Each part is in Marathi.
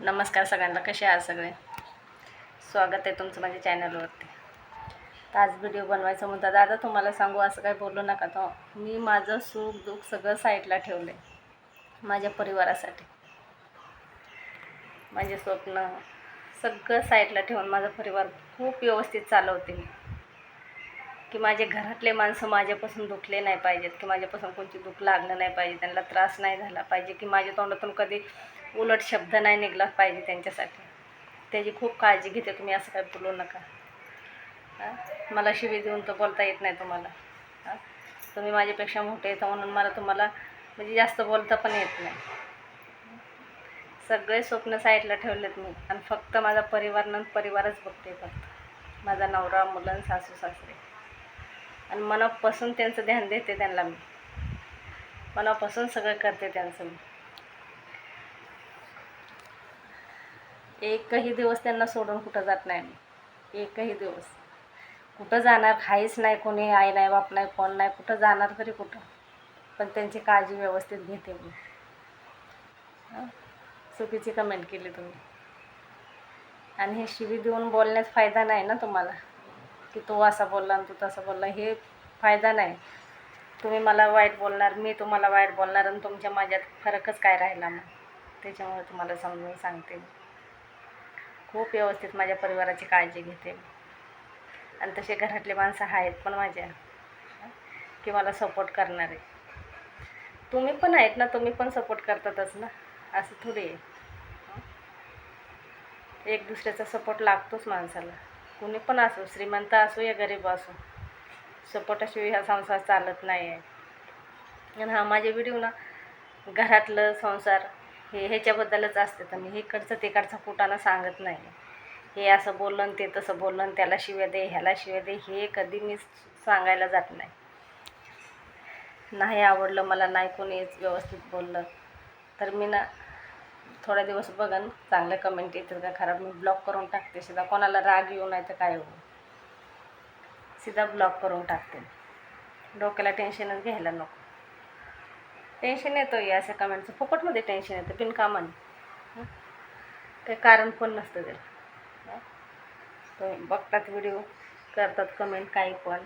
नमस्कार सगळ्यांना कसे आहात सगळे? स्वागत आहे तुमचं माझ्या चॅनलवरती. तर आज व्हिडिओ बनवायचं म्हणता दादा तुम्हाला सांगू असं काही बोलू नका. तर मी माझं सुख दुःख सगळं साईडला ठेवलं आहे माझ्या परिवारासाठी. माझे स्वप्न सगळं साईडला ठेवून माझा परिवार खूप व्यवस्थित चालवते मी. की माझे घरातले माणसं माझ्यापासून दुखले नाही पाहिजेत की माझ्यापासून कोणती दुःख लागलं नाही पाहिजे त्यांना त्रास नाही झाला पाहिजे की माझ्या तोंडातून कधी उलट शब्द नाही निघला पाहिजे त्यांच्यासाठी. त्याची खूप काळजी घेते तुम्ही असं काही बोलू नका. हां? मला शिवी देऊन तर बोलता येत नाही तुम्हाला. हां? तुम्ही माझ्यापेक्षा मोठे येतं म्हणून मला तुम्हाला म्हणजे जास्त बोलता पण येत नाही. सगळे स्वप्न साईडला ठेवलेत मी आणि फक्त माझा परिवार न परिवारच बघते फक्त. माझा नवरा मुलं सासू सासरे. आणि मनापासून त्यांचं ध्यान देते त्यांना मी. मनापासून सगळं करते त्यांचं मी. एकही दिवस त्यांना सोडून कुठं जात नाही मी. एकही दिवस. कुठं जाणार काहीच नाही कोणी आई नाही बाप नाही कोण नाही कुठं जाणार तरी कुठं. पण त्यांची काळजी व्यवस्थित घेते मी. चुकीची कमेंट केली तुम्ही. आणि हे शिवी देऊन बोलण्यात फायदा नाही ना तुम्हाला? की तो असा बोलला आणि तू तसं बोलला हे फायदा नाही. तुम्ही मला वाईट बोलणार मी तुम्हाला वाईट बोलणार आणि तुमच्या माझ्यात फरकच काय राहिला मग? त्याच्यामुळे तुम्हाला समजून सांगते मी. खूप व्यवस्थित माझ्या परिवाराची काळजी घेते. आणि तसे घरातले माणसं आहेत पण माझ्या की मला सपोर्ट करणारे. तुम्ही पण आहेत ना तुम्ही पण सपोर्ट करतातच ना असं थोडी आहे. एक दुसऱ्याचा सपोर्ट लागतोच माणसाला. कुणी पण असो श्रीमंत असो या गरीब असो सपोर्टाशिवाय हा संसार चालत नाही आहे आणि हा माझे व्हिडिओ ना घरातलं संसार हे ह्याच्याबद्दलच असते तर मी इकडचं तिकडचं कुटाणा सांगत नाही. हे असं बोललं ते तसं बोललं त्याला शिव्या दे ह्याला शिव्या दे हे कधी मी सांगायला जात नाही. नाही आवडलं मला नाही कोणीच व्यवस्थित बोललं. तर मी ना थोडा दिवस बघन चांगल्या कमेंट येतील का खराब मी ब्लॉक करून टाकते सीधा. कोणाला राग येऊ नाही तर काय होऊ. सीधा ब्लॉक करून टाकते. डोक्याला टेन्शनच घ्यायला नको. टेन्शन येतो या अशा कमेंटचं फुकटमध्ये टेन्शन येतं बिनकामाने. हं? काही कारण पण नसतं त्याला. बघतात व्हिडिओ करतात कमेंट काही पण.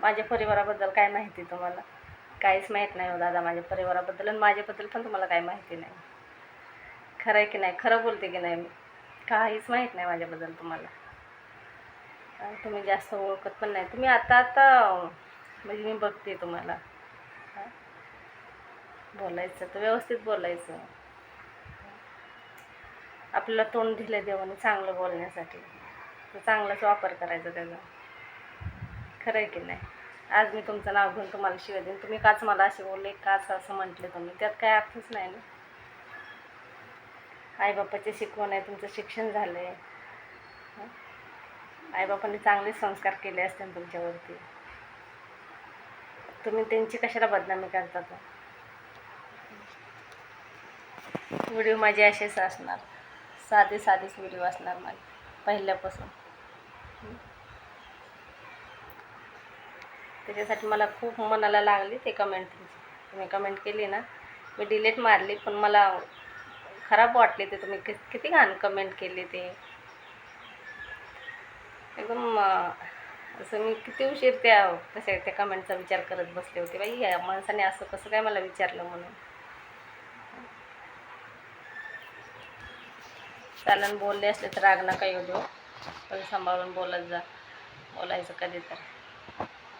माझ्या परिवाराबद्दल काय माहिती तुम्हाला? काहीच माहीत नाही हो दादा माझ्या परिवाराबद्दल आणि माझ्याबद्दल पण तुम्हाला काही माहिती नाही. खरं आहे की नाही? खरं बोलते की नाही मी? काहीच माहीत नाही माझ्याबद्दल तुम्हाला. तुम्ही जास्त ओळखत पण नाही. तुम्ही आता आता म्हणजे मी बघते तुम्हाला. बोलायचं तर व्यवस्थित बोलायचं. आपल्याला तोंड दिलं देवाने चांगलं बोलण्यासाठी. तर चांगलाच वापर करायचा त्याचा. खरं आहे की नाही? आज मी तुमचं नाव घेऊन तुम्हाला शिवाय देईन. तुम्ही काच मला असे बोलले काच असं म्हटले तुम्ही. त्यात काय अर्थच नाही ना? आईबापाचे शिकवण आहे तुमचं शिक्षण झालं आहे आईबापांनी चांगले संस्कार केले असते तुमच्यावरती. तुम्ही त्यांची कशाला बदनामी करतात व्हिडिओ माझे असेच असणार. साधे साधेच व्हिडिओ असणार माझे पहिल्यापासून. त्याच्यासाठी मला खूप मनाला लागली ते कमेंट तुम्ही कमेंट केली ना मी डिलीट मारली पण मला खराब वाटले ते. तुम्ही कि किती घाण कमेंट केली ते. एकदम असं मी किती उशीर त्या कसे त्या कमेंटचा विचार करत बसले होते. बाई या माणसाने असं कसं काय मला विचारलं म्हणून? चालन बोलले असले तर राग नका येऊ देऊ. पण सांभाळून बोलत जा. बोलायचं कधी तर